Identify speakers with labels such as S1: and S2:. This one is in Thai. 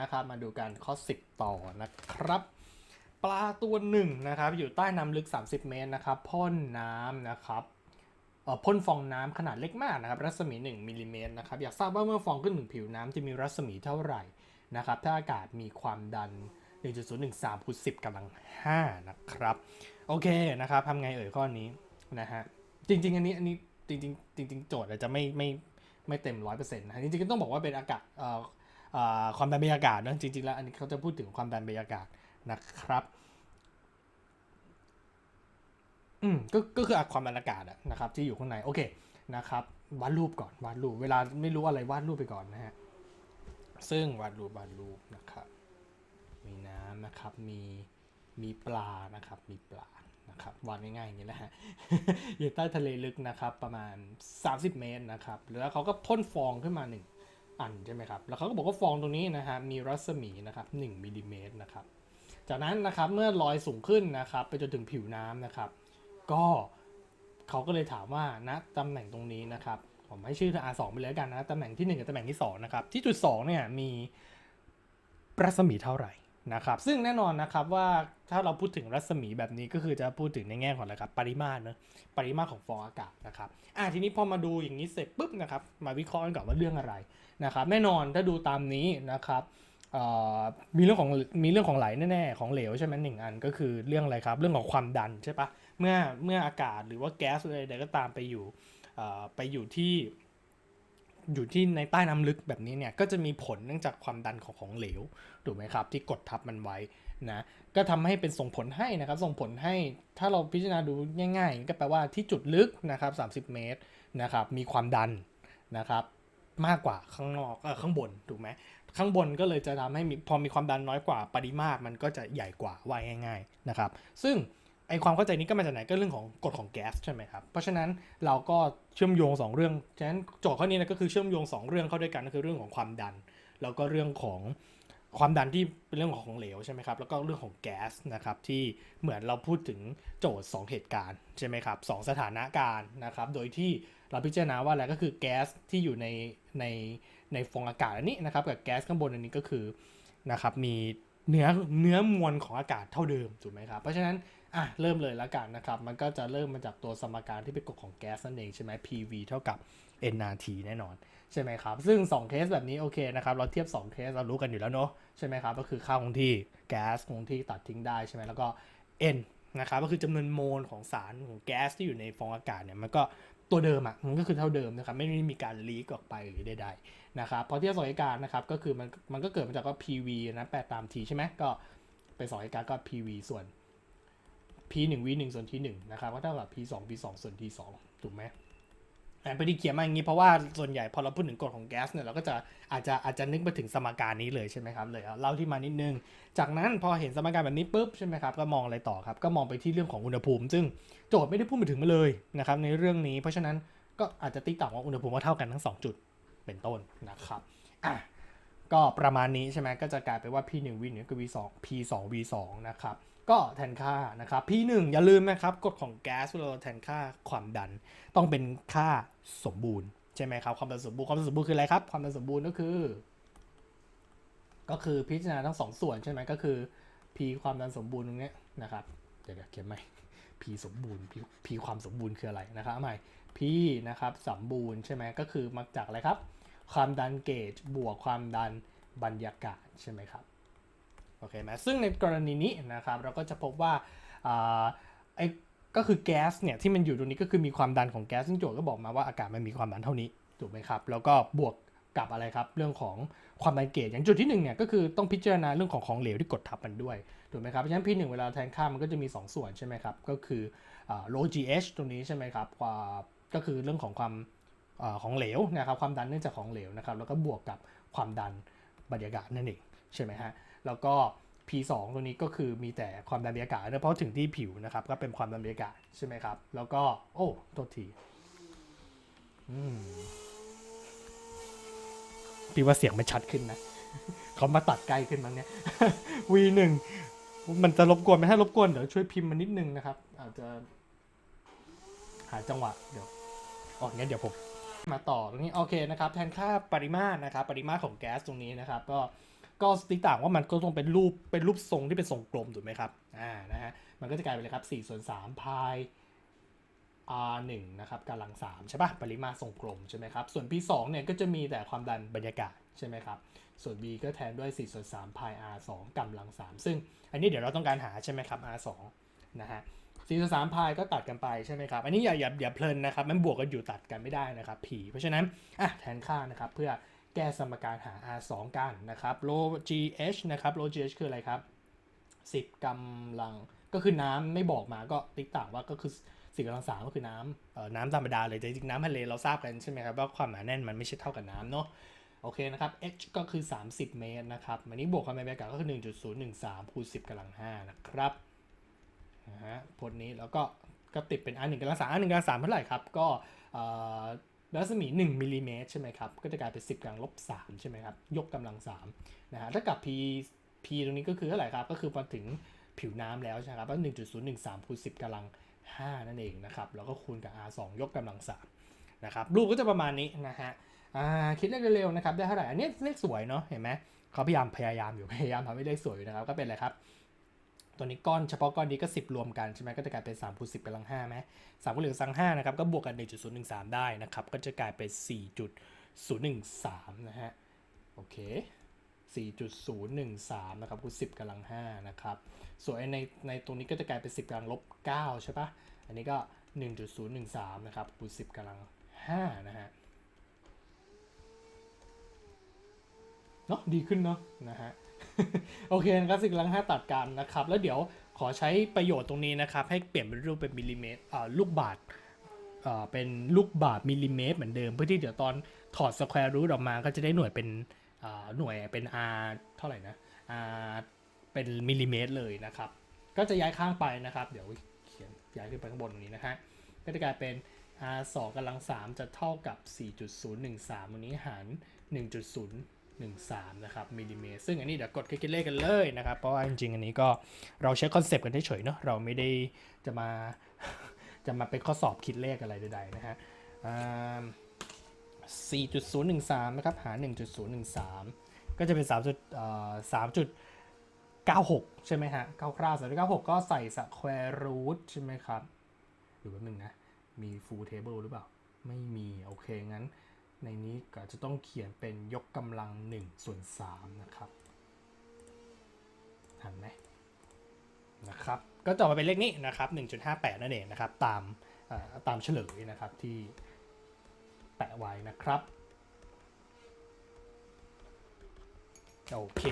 S1: นะครับ มาดูกันข้อ 10 ต่อนะครับ ปลาตัวหนึ่งนะครับอยู่ใต้น้ำลึก 30 เมตรนะครับพ่นน้ำนะครับพ่นฟองน้ำขนาดเล็กมากนะครับรัศมี 1มิลลิเมตรนะครับอยากทราบว่าเมื่อฟองขึ้นถึงผิวน้ำจะมีรัศมีเท่าไหร่นะครับถ้าอากาศมีความดัน 1.013คูณ10กำลัง 5 นะครับ โอเคนะครับทำไงเอ่ยข้อนี้นะฮะจริง ๆ อันนี้อันนี้จริงๆจริง ๆ โจทย์อาจจะไม่ไม่ไม่เต็มร้อยเปอร์เซ็นต์นะจริงๆก็ต้องบอกว่าเป็นอากาศ ความดันบรรยากาศนะจริงๆแล้วอันนี้เขาจะพูดถึงความดันบรรยากาศนะครับอืมก็ก็คือความดันอากาศนะครับ ที่อยู่ข้างในโอเคนะครับวาดรูปก่อนวาดรูปเวลาไม่รู้อะไรวาดรูปไปก่อนนะฮะซึ่งวาดรูปวาดรูปนะครับ มีน้ำนะครับมีมีปลานะครับ มีปลานะครับวาดง่ายๆอย่างนี้แหละฮะอยู่ใต้ทะเลลึกนะครับ ประมาณ 30 เมตรนะครับ แล้วเขาก็พ่นฟองขึ้นมา1 อันใช่ไหมครับ แล้วเขาก็บอกว่าฟองตรงนี้นะฮะมีรัศมีนะครับ1มิลลิเมตรนะครับ จากนั้นนะครับเมื่อลอยสูงขึ้นนะครับไปจนถึงผิวน้ำนะครับ ก็เขาก็เลยถามว่าณตำแหน่งตรงนี้นะครับผมให้ชื่อ R2 ไปเลยแล้วกันนะตำแหน่งที่ 1 กับตำแหน่งที่2นะครับที่จุด2เนี่ยมีรัศมีเท่าไหร่ นะครับซึ่งแน่นอนนะครับว่าถ้าเราพูดถึงรัศมีแบบนี้ก็คือจะพูดถึงในแง่ของอะไรครับปริมาตรเนอะปริมาตรของฟองอากาศนะครับอะทีนี้พอมาดูอย่างนี้เสร็จปุ๊บนะครับมาวิเคราะห์กันก่อนว่าเรื่องอะไรนะครับแน่นอนถ้าดูตามนี้นะครับมีเรื่องของมีเรื่องของไหลแน่ๆของเหลวใช่ไหมหนึ่งอันก็คือเรื่องอะไรครับเรื่องของความดันใช่ปะเมื่อเมื่ออากาศหรือว่าแก๊สอะไรใดก็ตามไปอยู่ไปอยู่ที่ อยู่ที่ในใต้น้ำลึกแบบนี้เนี่ยก็จะมีผลเนื่องจากความดันของของเหลวถูกไหมครับ ที่กดทับมันไว้นะก็ทำให้เป็นส่งผลให้นะครับส่งผลให้ถ้าเราพิจารณาดูง่าย ๆ ก็แปลว่าที่จุดลึกนะครับ 30 เมตรนะครับมีความดันนะครับมากกว่าข้างนอกเออข้างบนถูกไหมข้างบนก็เลยจะทำให้มีพอมีความดันน้อยกว่าปริมาตรมันก็จะใหญ่กว่าว่าง่าย ๆนะครับ ซึ่ง ไอความเข้าใจนี้ก็มาจากไหนก็เรื่องของกฎของแก๊สใช่ไหมครับ เพราะฉะนั้นเราก็เชื่อมโยง 2 เรื่อง ฉะนั้นโจทย์ข้อนี้นะก็คือเชื่อมโยง 2 เรื่องเข้าด้วยกันก็คือเรื่องของความดัน แล้วก็เรื่องของความดันที่เป็นเรื่องของของเหลวใช่ไหมครับ แล้วก็เรื่องของแก๊สนะครับที่เหมือนเราพูดถึงโจทย์ 2 เหตุการณ์ใช่ไหมครับสองสถานการณ์นะครับ โดยที่เราพิจารณาว่าอะไรก็คือแก๊สที่อยู่ในในในฟองอากาศอันนี้นะครับกับแก๊สข้างบนอันนี้ก็คือนะครับมี เนื้อเนื้อมวลของอากาศเท่าเดิมถูกไหมครับ เพราะฉะนั้นอะเริ่มเลยล้วกันนะครับ มันก็จะเริ่มมาจากตัวสมการที่เป็นกฎของแก๊สนั่นเองใช่ไหม PV เท่ากับ nRT แน่นอนใช่ไหมครับ ซึ่ง 2 เคสแบบนี้โอเคนะครับ เราเทียบ 2 เคสเรารู้กันอยู่แล้วเนอะใช่ไหมครับ ก็คือค่าคงที่แก๊สคงที่ตัดทิ้งได้ใช่ไหมแล้วก็ n นะครับก็คือจำนวนโมลของสารของแก๊สที่อยู่ในฟองอากาศเนี่ยมันก็ ตัวเดิมอะมันก็คือเท่าเดิมนะครับ ไม่ได้มีการลีกออกไปหรือใดๆนะครับพอเทียบสอยการนะครับก็คือมันมันก็เกิดมาจากก็ PV นะแปลตาม T ใช่ไหมก็เป็นสอยการก็ PV ส่วน P 1 V 1ส่วน T 1นะครับก็เท่ากับ P 2 V 2ส่วน T 2ถูกไหม อ่าพอดีเขียนมาอย่างนี้เพราะว่าส่วนใหญ่พอเราพูดถึงกฎของแก๊สเนี่ยเราก็จะอาจจะอาจจะนึกไปถึงสมการนี้เลยใช่ไหมครับเลยเอาเล่าที่มานิดนึง จากนั้นพอเห็นสมการแบบนี้ปุ๊บใช่ไหมครับก็มองอะไรต่อครับก็มองไปที่เรื่องของอุณหภูมิ ซึ่งโจทย์ไม่ได้พูดไปถึงมาเลยนะครับในเรื่องนี้ เพราะฉะนั้นก็อาจจะติ๊กต่ำว่าอุณหภูมิว่าเท่ากันทั้ง 2 จุดเป็นต้นนะครับอะก็ประมาณนี้ใช่ไหมก็จะกลายเป็นว่า P 1 V 1คือ V 2 P 2 V 2นะครับ ก็แทนค่านะครับ P 1 อย่าลืมนะครับกฎของแก๊สเวลาเราแทนค่าความดันต้องเป็นค่าสมบูรณ์ใช่ไหมครับความดันสมบูรณ์ความดันสมบูรณ์คืออะไรครับ ความดันสมบูรณ์ก็คือ ก็คือพิจารณาทั้งสองส่วนใช่ไหมก็คือ p ความดันสมบูรณ์ตรงนี้นะครับเดี๋ยวเขียนใหม่ p สมบูรณ์ p p ความสมบูรณ์คืออะไรนะครับใหม่ p นะครับสมบูรณ์ใช่ไหมก็คือมาจากอะไรครับ ความดันเกจบวกความดันบรรยากาศใช่ไหมครับ โอเคไหมซึ่งในกรณีนี้นะครับเราก็จะพบว่าอไอ้ก็คือแก๊สเนี่ยที่มันอยู่ตรงนี้ก็คือมีความดันของแก๊สซึ่งโจทย์ก็บอกมาว่าอากาศมันมีความดันเท่านี้ถูกไหมครับแล้วก็บวกกับอะไรครับเรื่องของความดันเกจอย่างจุดที่หนึ่งเนี่ยก็คือต้องพิจารณาเรื่องของของเหลวที่กดทับมันด้วยถูกไหมครับเพราะฉะนั้น P1 เวลาแทนค่ามันก็จะมี 2 ส่วนใช่ไหมครับก็คืออ่า rho gh ตรงนี้ใช่ไหมครับก็คือเรื่องของความอของเหลวนะครับความดันเนื่องจากของเหลวนะครับแล้วก็บวกกับความดันบรรยากาศนั่นเองใช่ไหมฮะ แล้วก็ P2 ตัวนี้ก็คือมีแต่ความดันบรรยากาศนะเพราะถึงที่ผิวนะครับ ก็เป็นความดันบรรยากาศใช่ไหมครับ แล้วก็ โอ้โทษทีอพี่ว่าเสียงมันชัดขึ้นนะเขามาตัดใกล้ขึ้นมั้งเนี่ย V1 มันจะรบกวนไหมถ้ารบกวนเดี๋ยวช่วยพิมพ์มานิดนึงนะครับ อาจจะ หาจังหวะเดี๋ยวอ๋องั้นเดี๋ยวผมมาต่อตรงนี้โอเคนะครับ แทนค่าปริมาตรนะครับ ปริมาตรของแก๊สตรงนี้นะครับ ก็ ก็ติ๊กต่างว่ามันก็ต้องเป็นรูปเป็นรูปทรงที่เป็นทรงกลมถูกไหมครับอ่านะฮะมันก็จะกลายเป็นเลยครับ4ส่วน3พาย r 1นะครับกำลัง3ใช่ปะปริมาตรทรงกลมใช่ไหมครับส่วน p 2เนี่ยก็จะมีแต่ความดันบรรยากาศใช่ไหมครับส่วน b ก็แทนด้วย4ส่วน3พาย r 2กำลัง 3 ซึ่งอันนี้เดี๋ยวเราต้องการหาใช่ไหมครับ r 2นะฮะ4ส่วน3พายก็ตัดกันไปใช่ไหมครับ อันนี้อย่าอย่าอย่าเพลินนะครับ มันบวกกันอยู่ตัดกันไม่ได้นะครับ p เพราะฉะนั้นอะแทนค่านะครับเพื่อ ก้สมการหา r 2กันนะครับ rho gh นะครับ rho gh คืออะไรครับ 10กำลังก็คือน้ำไม่บอกมาก็ติ๊กต่างว่าก็คือสี่กำลังสามก็คือน้ำเอ่อน้ำธรรมดาเลยแต่จริงๆน้ำทะเลเราทราบกันใช่ไหมครับว่าความหนาแน่นมันไม่ใช่เท่ากับน้ำเนาะโอเคนะครับ h ก็คือ 30 เมตรนะครับอันนี้บวกความเป็นบรรยากาศก็คือ 1.013คูณ10กำลัง5นะครับนะฮะพจน์นี้แล้วก็ก็ติดเป็น r 1กำลัง3 r 1กำลัง3เท่าไหร่ครับ ก็เออ รัศมี 1มิลลิเมตรใช่ไหมครับก็จะกลายเป็น 10กำลังลบ3ใช่ไหมครับยกกำลัง3นะฮะถ้ากับ p p ตรงนี้ก็คือเท่าไหร่ครับก็คือพอถึงผิวน้ำแล้วใช่ไหมครับก็1.013คูณ10กำลัง5นั่นเองนะครับแล้วก็คูณกับ r 2ยกกำลัง3นะครับรูปก็จะประมาณนี้นะฮะคิดเลขเร็วๆนะครับได้เท่าไหร่อันนี้เลขสวยเนาะเห็นไหมเขาพยายามพยายามอยู่พยายามทำให้ได้สวยอยู่นะครับก็เป็นอะไรครับ ตัวนี้ก้อนเฉพาะก้อนนี้ก็ 10 รวมกันใช่ไหมก็จะกลายเป็น3คูณ10กำลัง5ไหม3คูณเหลือสัง5นะครับก็บวกกัน 1.013 ได้นะครับก็จะกลายเป็น 4.013 นะฮะโอเค 4.013 นะครับคูณ10กำลัง5นะครับส่วนในในตรงนี้ก็จะกลายเป็น 10กำลังลบ9ใช่ปะอันนี้ก็ 1.013 นะครับคูณ10กำลัง5นะฮะเนาะดีขึ้นเนาะนะฮะ โอเคนะครับ10กำลัง5ตัดกันนะครับ แล้วเดี๋ยวขอใช้ประโยชน์ตรงนี้นะครับ ให้เปลี่ยนเป็นรูปเป็นมิลลิเมตรลูกบาศก์เป็นลูกบาศก์มิลลิเมตรเหมือนเดิมเพื่อที่เดี๋ยวตอนถอดสแควร์รูทออกมาก็จะได้หน่วยเป็นหน่วยเป็น r เท่าไหร่นะ r เป็นมิลลิเมตรเลยนะครับ ก็จะย้ายข้างไปนะครับ เดี๋ยวเขียนย้ายขึ้นไปข้างบนตรงนี้นะฮะก็จะกลายเป็น r 2กำลัง3จะเท่ากับ 4.013ตรงนี้หาร 13นะครับมิลลิเมตรซึ่งอันนี้เดี๋ยวกดคลิกเลขกันเลยนะครับ เพราะว่าจริงๆ อันนี้ก็เราใช้คอนเซปต์กันเฉยๆเนาะเราไม่ได้จะมาจะมาเป็นข้อสอบคิดเลขอะไรใดๆนะฮะอ่า4.013 นะครับ หา 1.013 ก็จะเป็น3จุดเอ่อ3จุด96ใช่ไหมฮะคร่าวๆ3.96ก็ใส่สแควร์รูทใช่ไหมครับดูแป๊บนึงนะ มี full table หรือเปล่า ไม่มี โอเค งั้น ในนี้ก็จะต้องเขียนเป็นยกกำลัง1ส่วน3นะครับทันไหมนะครับก็จะออกมาเป็นเลขนี้นะครับ 1.58 นั่นเองนะครับ ตามตามเฉลยนะครับที่แปะไว้นะครับ โอเค